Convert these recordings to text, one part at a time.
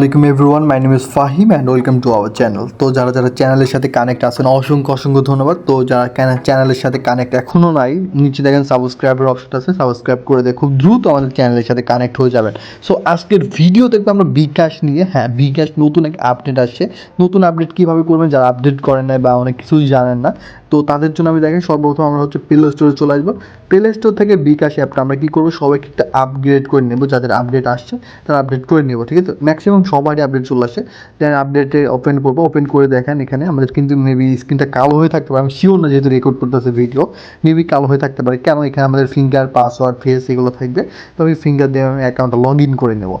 Welcome everyone my name is Fahim and welcome to our channel তো যারা যারা চ্যানেলের সাথে কানেক্ট আছেন, অসংখ্য অসংখ্য ধন্যবাদ। তো যারা চ্যানেলের সাথে কানেক্ট এখনও নাই, নিচে দেখেন সাবস্ক্রাইবের অপশন আছে সাবস্ক্রাইব করে দিয়ে খুব দ্রুত আমাদের চ্যানেলের সাথে কানেক্ট হয়ে যাবেন। সো আজকের ভিডিও দেখব আমরা বিকাশ নিয়ে। হ্যাঁ বিকাশ নতুন এক আপডেট আসছে। নতুন আপডেট কীভাবে করবেন যারা আপডেট করেন না বা অনেক কিছুই জানেন না তো তাদের জন্য আমি দেখেন সর্বপ্রথম আমরা হচ্ছে প্লে স্টোরে চলে আসব। প্লে স্টোর থেকে বিকাশ অ্যাপটা আমরা কী করব? সবাইকে একটা আপগ্রেড করে নেব, যাদের আপডেট আসছে, তারা আপডেট করে নেব, ঠিক আছে? ম্যাক্সিমাম সবারই আপডেট চলে আসে। দেন আপডেটে ওপেন করব ওপেন করে দেখেন এখানে আমাদের কিন্তু মেবি স্ক্রিনটা কালো হয়ে থাকতে পারে। আমি শিওর না যেহেতু রেকর্ড করতেছে ভিডিও মেবি কালো হয়ে থাকতে পারে। কেন? এখানে আমাদের ফিঙ্গার পাসওয়ার্ড ফেস এগুলো থাকবে। তো আমি ফিঙ্গার দিয়ে আমি অ্যাকাউন্টটা লগ ইন করে নেব।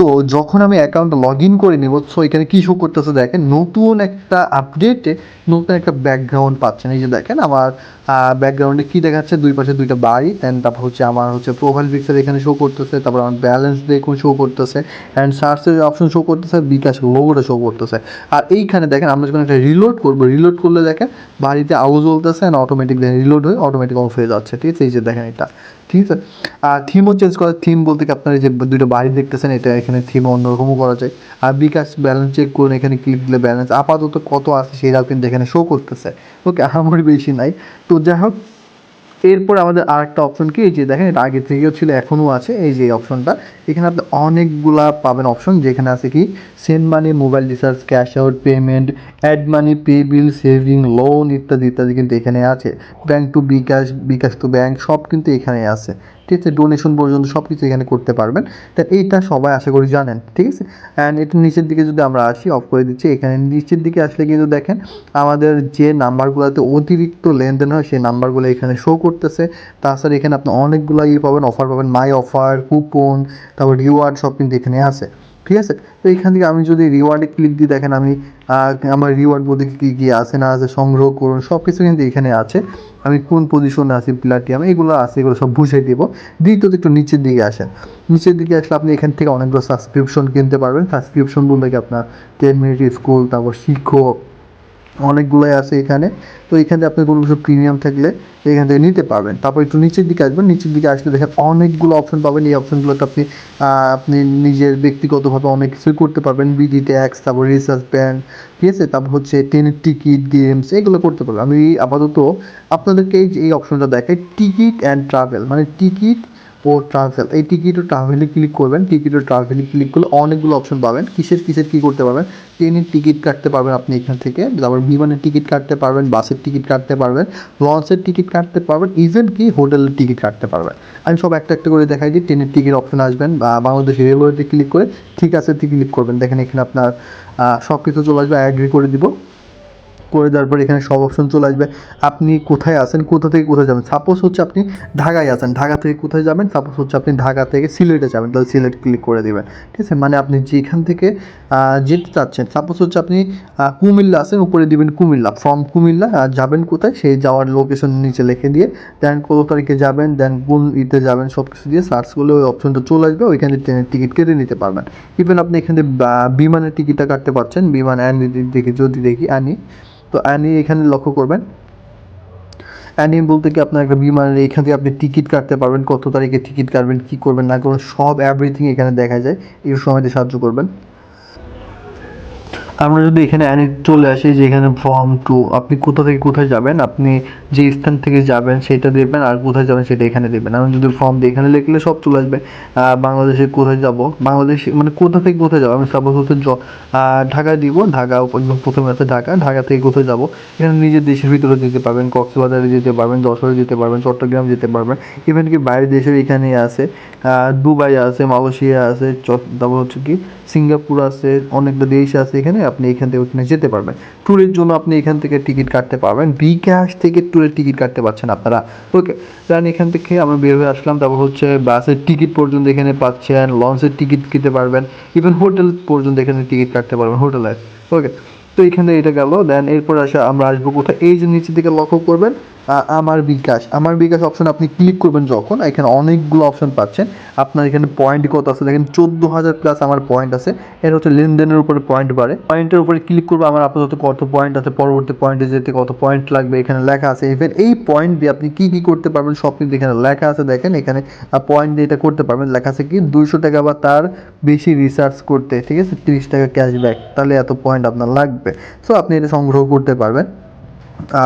তো যখন আমি অ্যাকাউন্টটা লগ ইন করে নেব সো এখানে কী শো করতেছে দেখেন, নতুন একটা আপডেটে নতুন একটা ব্যাকগ্রাউন্ড পাচ্ছেন। এই যে দেখেন আমার ব্যাকগ্রাউন্ডে কী দেখাচ্ছে? দুই পাশে দুইটা বাড়ি দেন তারপর হচ্ছে আমার হচ্ছে প্রোফাইল পিকচার এখানে শো করতেছে, তারপর আমার ব্যালেন্স দেখুন শো করতেছে অ্যান্ড সার্চের অপশন শো করতেছে, বিকাশ লোগোটা শো করতেছে। আর এইখানে দেখেন, আমরা যখন একটা রিলোড করব রিলোড করলে দেখেন, বাড়িতে আলো জ্বলতেছে অ্যান্ড অটোমেটিক রিলোড হয়ে অটোমেটিক অফ হয়ে যাচ্ছে। ঠিক আছে, এই যে দেখেন এটা। ঠিক আছে? আর থিমও চেঞ্জ করা থিম বলতে কি আপনারা যে দুটো বাড়ি দেখতেছেন, এটা এখানে থিম অন্যরকমও করা যায়। আর বিকাশ ব্যালেন্স চেক করুন, এখানে ক্লিক দিলে ব্যালেন্স আপাতত কত আছে সেটাও কিন্তু এখানে শো করতেছে। ওকে আহামরি বেশি নাই। তো যাই হোক এরপর আমাদের আর একটা অপশন কি? এই যে দেখেন, এটা আগে থেকেও ছিল, এখনও আছে। এই যে অপশনটা এখানে আপনি অনেকগুলা পাবেন অপশন যেখানে আছে কি? Send money mobile recharge cash out payment add money pay bill saving loan ইত্যাদি ইত্যাদি কিন্তু এখানে আছে। Bank to bKash bKash to bank সব কিন্তু এখানে আছে। ঠিক আছে ডোনেশন পর্যন্ত সব কিছু এখানে করতে পারবেন। তা এইটা সবাই আশা করি জানেন, ঠিক আছে? অ্যান্ড এটা নিচের দিকে যদি আমরা আসি অফ করে দিচ্ছি, এখানে নিচের দিকে আসলে কিন্তু দেখেন, আমাদের যে নাম্বারগুলোতে অতিরিক্ত লেনদেন হয়, সেই নাম্বারগুলো এখানে শো করতেছে। তাছাড়া এখানে আপনি অনেকগুলো ইয়ে পাবেন অফার পাবেন মাই অফার কুপন তারপর রিওয়ার্ড সব কিন্তু এখানে আছে, ঠিক আছে? তো এখান থেকে আমি যদি রিওয়ার্ডে ক্লিক দিই, দেখেন আমি আমার রিওয়ার্ড বলতে কী কী আছে, না আছে, সংগ্রহ করুন সব কিছু কিন্তু এখানে আছে। আমি কোন পজিশনে আছি প্লাটিয়াম এগুলো আছে, এগুলো সব বুঝিয়ে দিব। দ্বিতীয়ত একটু নিচের দিকে আসেন। নিচের দিকে আসলে আপনি এখান থেকে অনেকগুলো সাবস্ক্রিপশন কিনতে পারবেন। সাবস্ক্রিপশন বলতে কি আপনার টেন মিনিট স্কুল তারপর শিক্ষক অনেকগুলোই আছে এখানে। তো এখানে আপনি কোনো কিছু প্রিমিয়াম থাকলে এখান থেকে নিতে পারবেন। তারপর একটু নিচের দিকে আসবেন। নিচের দিকে আসলে দেখেন অনেকগুলো অপশন পাবেন। এই অপশনগুলোতে আপনি আপনি নিজের ব্যক্তিগতভাবে অনেক কিছুই করতে পারবেন। বিডি ট্যাক্স তারপর রিসার্চ ব্যান্ড ঠিক আছে? তারপর হচ্ছে ট্রেনের টিকিট গেমস এগুলো করতে পারবেন। আমি আপাতত আপনাদেরকে এই অপশনটা দেখাই টিকিট অ্যান্ড ট্রাভেল মানে টিকিট ও ট্রাভেল এই টিকিট ও ট্রাভেলে ক্লিক করবেন। টিকিট ও ট্রাভেলে ক্লিক করলে অনেকগুলো অপশন পাবেন। কিসের কিসের কী করতে পারবেন? ট্রেনের টিকিট কাটতে পারবেন আপনি এখান থেকে। তারপর বিমানের টিকিট কাটতে পারবেন, বাসের টিকিট কাটতে পারবেন লঞ্চের টিকিট কাটতে পারবেন ইভেন কি হোটেলের টিকিট কাটতে পারবেন। আমি সব একটা একটা করে দেখাই দিই। ট্রেনের টিকিট অপশন আসবেন বা বাংলাদেশ রেলওয়েতে ক্লিক করে ঠিক আছে ক্লিক করবেন। দেখেন এখানে আপনার সব কিছু চলে আসবে। অ্যাগ্রি করে দিব। করে দেওয়ার পর এখানে সব অপশন চলে আসবে। আপনি কোথায় আছেন? কোথা থেকে কোথায় যাবেন? সাপোজ হচ্ছে আপনি ঢাকায় আছেন। ঢাকা থেকে কোথায় যাবেন? সাপোজ হচ্ছে আপনি ঢাকা থেকে সিলেটে যাবেন। তাহলে সিলেট ক্লিক করে দেবেন। ঠিক আছে? মানে আপনি যেখান থেকে যেতে চাচ্ছেন সাপোজ হচ্ছে আপনি কুমিল্লা আছেন, উপরে দিবেন কুমিল্লা। ফ্রম কুমিল্লা যাবেন কোথায়? সেই যাওয়ার লোকেশন নিচে লিখে দিয়ে দেন কত তারিখে যাবেন? দেন কোন ইতে যাবেন? সব কিছু দিয়ে সার্চ করলে ওই অপশনটা চলে আসবে। ওইখানে ট্রেনের টিকিট কেটে নিতে পারবেন। ইভেন আপনি এখানে বিমানের টিকিটটা কাটতে পারছেন। বিমান অ্যানি দেখি, যদি দেখি আনি। তো অ্যানি এখানে লক্ষ্য করবেন। অ্যানি বলতে কি আপনার একটা বিমানের এখান থেকে আপনি টিকিট কাটতে পারবেন, কত তারিখে টিকিট কাটবেন, কী করবেন না করবেন, সব এভরিথিং এখানে দেখা যায়। এই সময়তে সাহায্য করবেন। আমরা যদি এখানে অ্যানি চলে আসি যে এখানে ফর্ম টু আপনি কোথা থেকে কোথায় যাবেন? আপনি যে স্থান থেকে যাবেন, সেটা দেবেন আর কোথায় যাবেন, সেটা এখানে দেবেন আমি যদি ফর্ম দিই এখানে লিখলে সব চলে আসবে। বাংলাদেশে কোথায় যাব? বাংলাদেশ মানে কোথা থেকে কোথায় যাব? আমি সাপোজ হচ্ছে ঢাকা দিব, ঢাকা প্রথমে আছে ঢাকা ঢাকা থেকে কোথায় যাব? এখানে নিজের দেশের ভিতরে যেতে পারবেন, কক্সবাজারে যেতে পারবেন, যশোরে যেতে পারবেন, চট্টগ্রাম যেতে পারবেন। ইভেন কি বাইরের দেশের এখানে আছে দুবাই আছে, মালয়েশিয়া আছে তারপর হচ্ছে কি সিঙ্গাপুর আছে, অনেকটা দেশ আছে এখানে, আপনি এখান থেকে ওখানে যেতে পারবেন। ট্যুরের জন্য আপনি এখান থেকে টিকিট কাটতে পারবেন। বিকাশ থেকে ট্যুরের টিকিট কাটতে পারছেন আপনারা। ওকে দেন এখান থেকে আমরা বের হয়ে আসলাম। তারপর হচ্ছে বাসের টিকিট পর্যন্ত এখানে পাচ্ছেন, লঞ্চের টিকিট কিনতে পারবেন ইভেন হোটেল পর্যন্ত এখানে টিকিট কাটতে পারবেন হোটেলের ওকে, তো এখানে এটা গেল। দেন এরপর আসা, আমরা আসব কোথায়? এই যে নিচের দিকে লক্ষ্য করবেন আমার বিকাশ। আমার বিকাশ অপশন আপনি ক্লিক করবেন যখন, এখানে অনেকগুলো অপশন পাচ্ছেন। আপনার এখানে পয়েন্ট কত আছে? দেখেন চোদ্দ হাজার প্লাস আমার পয়েন্ট আছে। এটা হচ্ছে লেনদেনের উপরে পয়েন্ট বাড়ে। পয়েন্টের উপরে ক্লিক করব, আমার আপাতত কত পয়েন্ট আছে? পরবর্তী পয়েন্টে যেতে কত পয়েন্ট লাগবে? এখানে লেখা আছে। ইভেন এই পয়েন্ট দিয়ে আপনি কী কী করতে পারবেন? সব কিন্তু এখানে লেখা আছে। দেখেন, এখানে পয়েন্ট দিয়ে এটা করতে পারবেন। লেখা আছে কি, দুইশো টাকা বা তার বেশি রিসার্চ করতে। ঠিক আছে? তিরিশ টাকা ক্যাশব্যাক তাহলে এত পয়েন্ট আপনার লাগবে। সো আপনি এটা সংগ্রহ করতে পারবেন।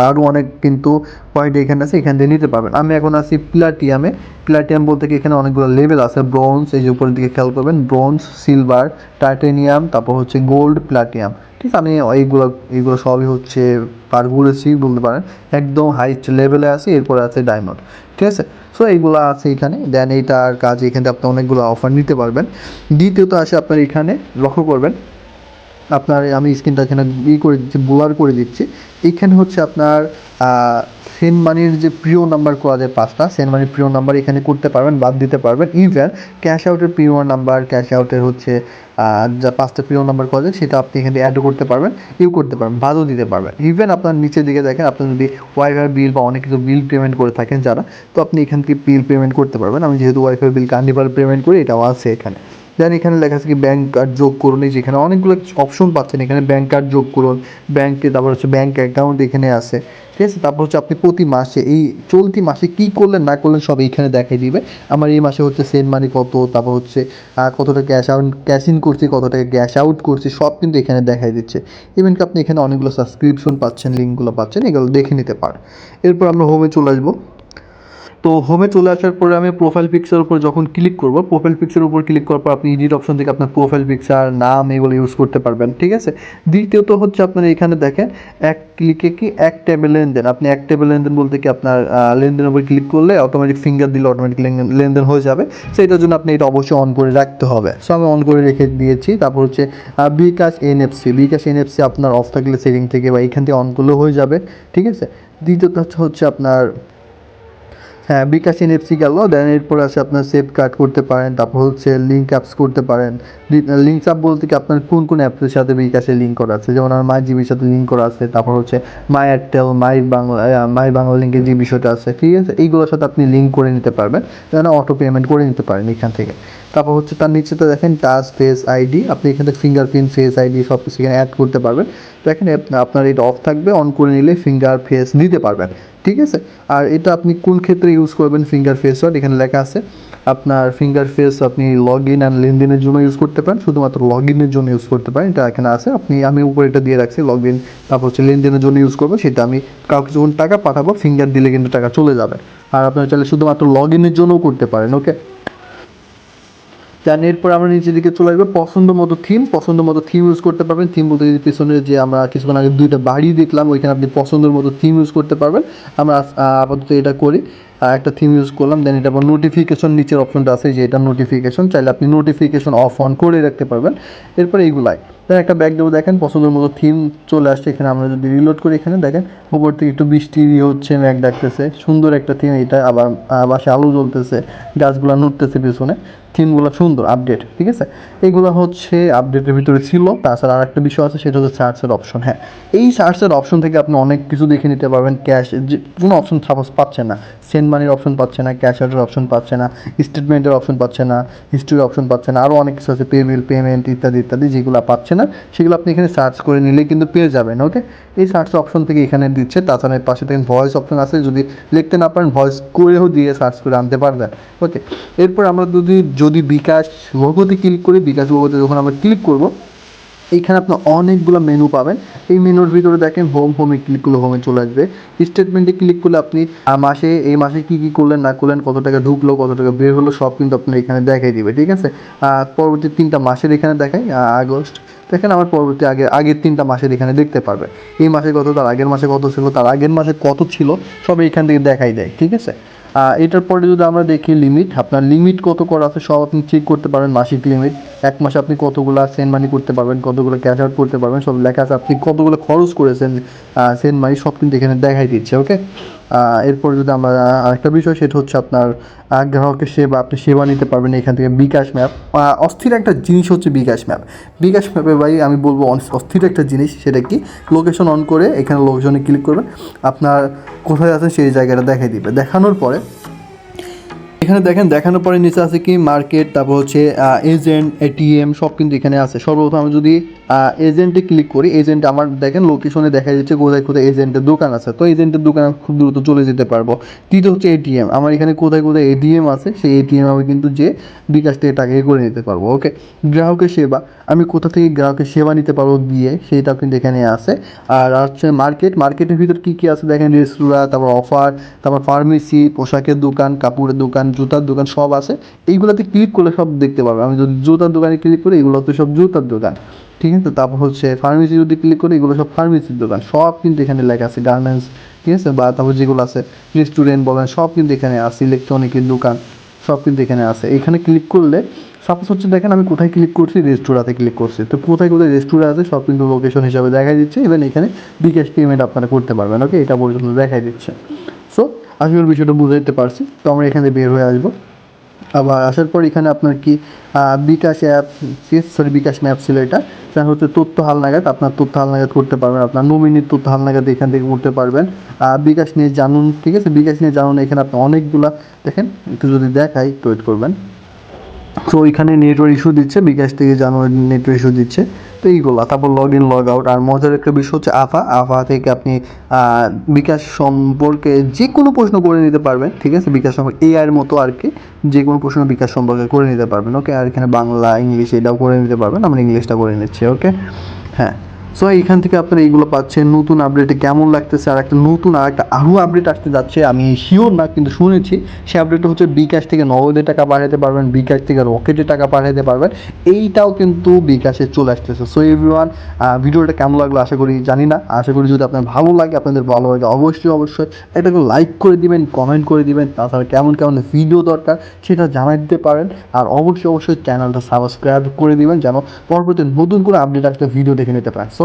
আরও অনেক কিন্তু পয়েন্ট এখানে আছে, এখান থেকে নিতে পারবেন। আমি এখন আছি প্লাটিয়ামে প্লাটিয়াম বলতে কি এখানে অনেকগুলো লেভেল আছে ব্রোঞ্জ এই যে উপরের দিকে খেয়াল করবেন ব্রোঞ্জ সিলভার টাইটেনিয়াম তারপর হচ্ছে গোল্ড প্লাটিয়াম ঠিক আছে, আমি এইগুলো এইগুলো সবই হচ্ছে পার ঘুরেছি বলতে পারেন, একদম হাইস্ট লেভেলে আছে, এরপরে আছে ডায়মন্ড ঠিক আছে? সো এইগুলো আছে এখানে। দেন এইটার কাজ এখানে আপনি অনেকগুলো অফার নিতে পারবেন। দ্বিতীয়ত আসে আপনার এখানে, লক্ষ্য করবেন আপনার, আমি স্ক্রিনটা এখানে ই করে দিচ্ছি ব্লার করে দিচ্ছি। এখানে হচ্ছে আপনার সেন্ট মানির যে প্রিয় নাম্বার করা যায় পাঁচটা সেন্ট মানির প্রিয় নাম্বার এখানে করতে পারবেন, বাদ দিতে পারবেন। ইভেন ক্যাশ আউটের প্রিয় নাম্বার ক্যাশ আউটের হচ্ছে যা পাঁচটা প্রিয় নাম্বার করা যায় সেটা আপনি এখানে অ্যাডও করতে পারবেন, ইউ করতে পারবেন, বাদও দিতে পারবেন। ইভেন আপনার নিচের দিকে দেখেন, আপনি যদি ওয়াইফাই বিল বা অনেক কিছু বিল পেমেন্ট করে থাকেন যারা, তো আপনি এখান থেকে বিল পেমেন্ট করতে পারবেন। আমি যেহেতু ওয়াইফাই বিল কার্নিভাল পেমেন্ট করি, এটাও আছে এখানে। দেন এখানে লেখা আছে কি ব্যাংক কার্ড যোগ করুন। এই যেখানে অনেকগুলো অপশন পাচ্ছেন। এখানে ব্যাংক কার্ড যোগ করুন ব্যাংকে তারপর হচ্ছে ব্যাঙ্ক অ্যাকাউন্ট এখানে আছে। ঠিক আছে? তারপর হচ্ছে আপনি প্রতি মাসে এই চলতি মাসে কী করলেন, না করলেন সব এইখানে দেখাই দিবে। আমার এই মাসে হচ্ছে সেন্ট মানি কত, তারপর হচ্ছে কতটা ক্যাশ আউট ক্যাশ ইন করছি কতটা ক্যাশ আউট করছি, সব কিন্তু এখানে দেখাই দিচ্ছে। ইভেন কি আপনি এখানে অনেকগুলো সাবস্ক্রিপশন পাচ্ছেন লিঙ্কগুলো পাচ্ছেন, এগুলো দেখে নিতে পারেন। এরপর আমরা হোমে চলে আসব। তো হোমে চলে আসার পরে আমি প্রোফাইল পিকচার উপর যখন ক্লিক করব প্রোফাইল পিকচার উপর ক্লিক করার পর আপনি এডিট অপশন থেকে আপনার প্রোফাইল পিকচার নাম এগুলো ইউজ করতে পারবেন, ঠিক আছে? দ্বিতীয়ত হচ্ছে আপনার এখানে দেখেন, এক ক্লিকে কি এক টেবিল লেনদেন। আপনি এক টেবিল লেনদেন বলতে কি আপনার লেনদেনের উপর ক্লিক করলে অটোমেটিক ফিঙ্গার দিলে অটোমেটিক লেনদেন হয়ে যাবে। সেইটার জন্য আপনি এটা অবশ্যই অন করে রাখতে হবে। সো আমি অন করে রেখে দিয়েছি। তারপর হচ্ছে বিকাশ এনএফসি বিকাশ এনএফসি আপনার অফ থাকলে সেটিং থেকে বা এখান থেকে অন করলেও হয়ে যাবে, ঠিক আছে? দ্বিতীয়ত হচ্ছে আপনার হ্যাঁ বিকাশ এনএফসি গেল দেন এরপর আছে আপনার সেভ কার্ড করতে পারেন, তারপর হচ্ছে লিঙ্ক অ্যাপস করতে পারেন। লিঙ্ক অ্যাপ বলতে কি আপনার কোন কোন অ্যাপসের সাথে বিকাশে লিঙ্ক করা আছে? যেমন আমার মাই জিবির সাথে লিঙ্ক করা আছে, তারপর হচ্ছে my Airtel my Bangla my Bangla লিঙ্কের যে বিষয়টা আছে, ঠিক আছে? এইগুলোর সাথে আপনি লিঙ্ক করে নিতে পারবেন যেন অটো পেমেন্ট করে নিতে পারেন এখান থেকে। তারপর হচ্ছে তার নিচে তো দেখেন টাচ ফেস আইডি আপনি এখান থেকে ফিঙ্গারপ্রিন্ট ফেস আইডি সব কিছু এখানে অ্যাড করতে পারবেন। দেখেন আপ- আপনার এটা অফ থাকবে অন করে নিলে ফিঙ্গার ফেস দিতে পারবেন, ঠিক আছে? আর এটা আপনি কোন ক্ষেত্রে ইউজ করবেন ফিঙ্গার ফেস ওয়ার্ড এখানে লেখা আছে, আপনার ফিঙ্গার ফেস আপনি লগ ইন অ্যান্ড লেনদেনের জন্য ইউজ করতে পারেন, শুধুমাত্র লগ ইনের জন্য ইউজ করতে পারেন, এটা এখানে আছে। আপনি, আমি উপরে এটা দিয়ে রাখছি লগ ইন তারপর হচ্ছে লেনদেনের জন্য ইউজ করব সেটা আমি কাউকে যখন টাকা পাঠাবো ফিঙ্গার দিলে কিন্তু টাকা চলে যাবে। আর আপনার চাইলে শুধুমাত্র লগ ইনের জন্যও করতে পারেন ওকে দেন এরপর আমরা নিচের দিকে চলে আসব। পছন্দ মতো থিম পছন্দ মতো থিম ইউজ করতে পারবেন। থিম বলতে যদি পিছনে যে আমরা কিছুক্ষণ আগে দুইটা বাড়ি দেখলাম, ওইখানে আপনি পছন্দের মতো থিম ইউজ করতে পারবেন। আমরা আপাতত এটা করি। একটা থিম ইউজ করলাম দেন এটা আবার নোটিফিকেশন নিচের অপশনটা আছে যে এটা নোটিফিকেশন চাইলে আপনি নোটিফিকেশন অফ অন করে রাখতে পারবেন। এরপর এইগুলাই দেন একটা ব্যাগ দেবো, দেখেন, পছন্দের মতো থিম চলে আসছে। এখানে আমরা যদি রিলোড করি, এখানে দেখেন, উপর থেকে একটু বৃষ্টি হচ্ছে ম্যাগ ডাকতেছে। সুন্দর একটা থিম এটা আবার বাসে আলো জ্বলতেছে। গাছগুলো নড়তেছে পিছনে। থিমগুলো সুন্দর আপডেট ঠিক আছে? এইগুলো হচ্ছে আপডেটের ভিতরে ছিল, তাছাড়া আর একটা বিষয় আছে, সেটা হচ্ছে সার্চের অপশন হ্যাঁ। এই সার্চের অপশন থেকে আপনি অনেক কিছু দেখে নিতে পারবেন ক্যাশ যে কোনো অপশন সাপোজ পাচ্ছেন না। সেন্ড মানির অপশন পাচ্ছে না ক্যাশ আউটের অপশন পাচ্ছে না স্টেটমেন্টের অপশন পাচ্ছে না হিস্ট্রির অপশন পাচ্ছে না আরও অনেক কিছু আছে পে বিল পেমেন্ট ইত্যাদি ইত্যাদি যেগুলো পাচ্ছে না, সেগুলো আপনি এখানে সার্চ করে নিলে কিন্তু পেয়ে যাবেন ওকে এই সার্চ অপশন থেকে এখানে দিচ্ছে, তাছাড়া পাশে দেখেন ভয়েস অপশন আছে, যদি লিখতে না পারেন ভয়েস করেও দিয়ে সার্চ করে আনতে পারবেন ওকে এরপর আমরা যদি যদি বিকাশ লোগোতে ক্লিক করি, বিকাশ লোগোতে যখন আমরা ক্লিক করব, এইখানে আপনার অনেকগুলো মেনু পাবেন। এই মেনুর ভিতরে দেখেন হোম হোমে ক্লিক করলে হোমে চলে আসবে। স্টেটমেন্টে ক্লিক করলে আপনি মাসে, এই মাসে কী কী করলেন, না করলেন, কত টাকা ঢুকলো, কত টাকা বের হলো, সব কিন্তু আপনার এখানে দেখাই দিবে, ঠিক আছে? পরবর্তী তিনটা মাসের এখানে দেখাই আগস্ট। দেখেন আমার পরবর্তী আগে, আগের তিনটা মাসের এখানে দেখতে পারবে। এই মাসে কত, তার আগের মাসে কত ছিল, তার আগের মাসে কত ছিল, সব এইখান থেকে দেখাই দেয়, ঠিক আছে? এটার পরে যদি আমরা দেখি লিমিট আপনার লিমিট কত করা আছে সব আপনি চেক করতে পারবেন, মাসিক লিমিট এক মাসে আপনি কতগুলো সেন্ড মানি করতে পারবেন, কতগুলো ক্যাশ আউট করতে পারবেন, সব লেখা আছে। আপনি কতগুলো খরচ করেছেন সেন্ড মানি সব কিন্তু এখানে দেখাই দিচ্ছে ওকে এরপর যদি আমরা আরেকটা বিষয়, সেটা হচ্ছে আপনার গ্রাহকের সেবা, আপনি সেবা নিতে পারবেন এখান থেকে বিকাশ ম্যাপ। অস্থির একটা জিনিস হচ্ছে বিকাশ ম্যাপ। বিকাশ ম্যাপে ভাই, আমি বলব অস্থির একটা জিনিস, সেটা কি? লোকেশন অন করে এখানে লোকেশনে ক্লিক করবেন। আপনার কোথায় আছেন সেই জায়গাটা দেখাই দিবে। দেখানোর পরে এখানে দেখেন, দেখানোর পরে নিচে আছে কি? মার্কেট তারপর হচ্ছে এজেন্ট এটিএম সব কিন্তু এখানে আছে। সর্বপ্রথম আমি যদি এজেন্টে ক্লিক করি এজেন্ট আমার দেখেন লোকেশনে দেখা যাচ্ছে কোথায় কোথায় এজেন্টের দোকান আছে। তো এজেন্টের দোকানে খুব দ্রুত চলে যেতে পারব। তৃতীয় হচ্ছে এটিএম আমার এখানে কোথায় কোথায় এটিএম আছে, সেই এটিএম আমি কিন্তু যে বিকাশ থেকে টাকা ইয়ে করে নিতে পারব ওকে গ্রাহকের সেবা। আমি কোথা থেকে গ্রাহকের সেবা নিতে পারব গিয়ে সেইটাও কিন্তু এখানে আছে। আর হচ্ছে মার্কেট মার্কেটের ভিতর কী কী আছে? দেখেন রেস্তোরাঁ তারপর অফার তারপর ফার্মেসি পোশাকের দোকান, কাপড়ের দোকান জুতার দোকান সব আছে। এইগুলোতে ক্লিক করলে সব দেখতে পাবে। আমি যদি জুতার দোকানে ক্লিক করি, এগুলো তো সব জুতার দোকান। ঠিক আছে? তারপর হচ্ছে ফার্মেসি যদি ক্লিক করি, এগুলো সব ফার্মেসির দোকান। সব কিন্তু এখানে লেখা আছে গার্মেন্টস ঠিক আছে? বা তারপর যেগুলো আছে রেস্টুরেন্ট বলেন, সব কিন্তু এখানে আছে। ইলেকট্রনিকের দোকান, সব কিন্তু এখানে আছে। এখানে ক্লিক করলে সাপোজ হচ্ছে দেখেন আমি কোথায় ক্লিক করছি? রেস্টুরাতে ক্লিক করছি। তো কোথায় কোথায় রেস্টুরেন্ট আছে, সব কিন্তু লোকেশন হিসাবে দেখাই দিচ্ছে। ইভেন এখানে বিকাশ পেমেন্ট আপনারা করতে পারবেন। ওকে এটা পর্যন্ত দেখাই দিচ্ছে। সো করি বিষয়টা বুঝাইতে পারছি। তো আমরা এখানে বের হয়ে আসব। আবার আসার পর এখানে আপনার কি bKash app sorry bKash app ছিল এটা। সেটা হচ্ছে তথ্য হালনাগাদ। আপনার তথ্য হালনাগাদ করতে পারবেন। আপনার নমিনির তথ্য হালনাগাদ এখান থেকে করতে পারবেন। বিকাশ নিয়ে জানুন, ঠিক আছে? বিকাশ নিয়ে জানুন, এখানে আপনি অনেকগুলা, দেখেন, একটু যদি দেখাই ওয়েট করবেন। তো ওইখানে নেটওয়ার্ক ইস্যু দিচ্ছে, বিকাশ থেকে জানুয়ারি নেটওয়ার্ক ইস্যু দিচ্ছে। তো এইগুলো তারপর লগ ইন লগ আউট আর মজার একটা বিষয় হচ্ছে আফা। আফা থেকে আপনি বিকাশ সম্পর্কে যে কোনো প্রশ্ন করে নিতে পারবেন, ঠিক আছে? বিকাশ সম্পর্কে এআইয়ের মতো আর কি। যে কোনো প্রশ্ন বিকাশ সম্পর্কে করে নিতে পারবেন ওকে আর এখানে বাংলা, ইংলিশ এটাও করে নিতে পারবেন। আমরা ইংলিশটা করে নিচ্ছি ওকে হ্যাঁ। সো এইখান থেকে আপনারা এইগুলো পাচ্ছেন। নতুন আপডেটে কেমন লাগতেছে? আর একটা নতুন, আর একটা আরও আপডেট আসতে যাচ্ছে, আমি শিওর না, কিন্তু শুনেছি। সে আপডেটটা হচ্ছে বিকাশ থেকে নগদে টাকা পাঠাতে পারবেন, বিকাশ থেকে রকেটে টাকা পাঠাতে পারবেন। এইটাও কিন্তু বিকাশে চলে আসতেছে। সো এভরিওয়ান ভিডিওটা কেমন লাগল আশা করি জানি না। আশা করি যদি আপনার ভালো লাগে, আপনাদের ভালো লাগে, অবশ্যই অবশ্যই এটাকে লাইক করে দিবেন কমেন্ট করে দিবেন। তাছাড়া কেমন কেমন ভিডিও দরকার সেটা জানাই দিতে পারেন। আর অবশ্যই অবশ্যই চ্যানেলটা সাবস্ক্রাইব করে দিবেন, যেন পরবর্তী নতুন করে আপডেট একটা ভিডিও দেখে নিতে পারেন। সো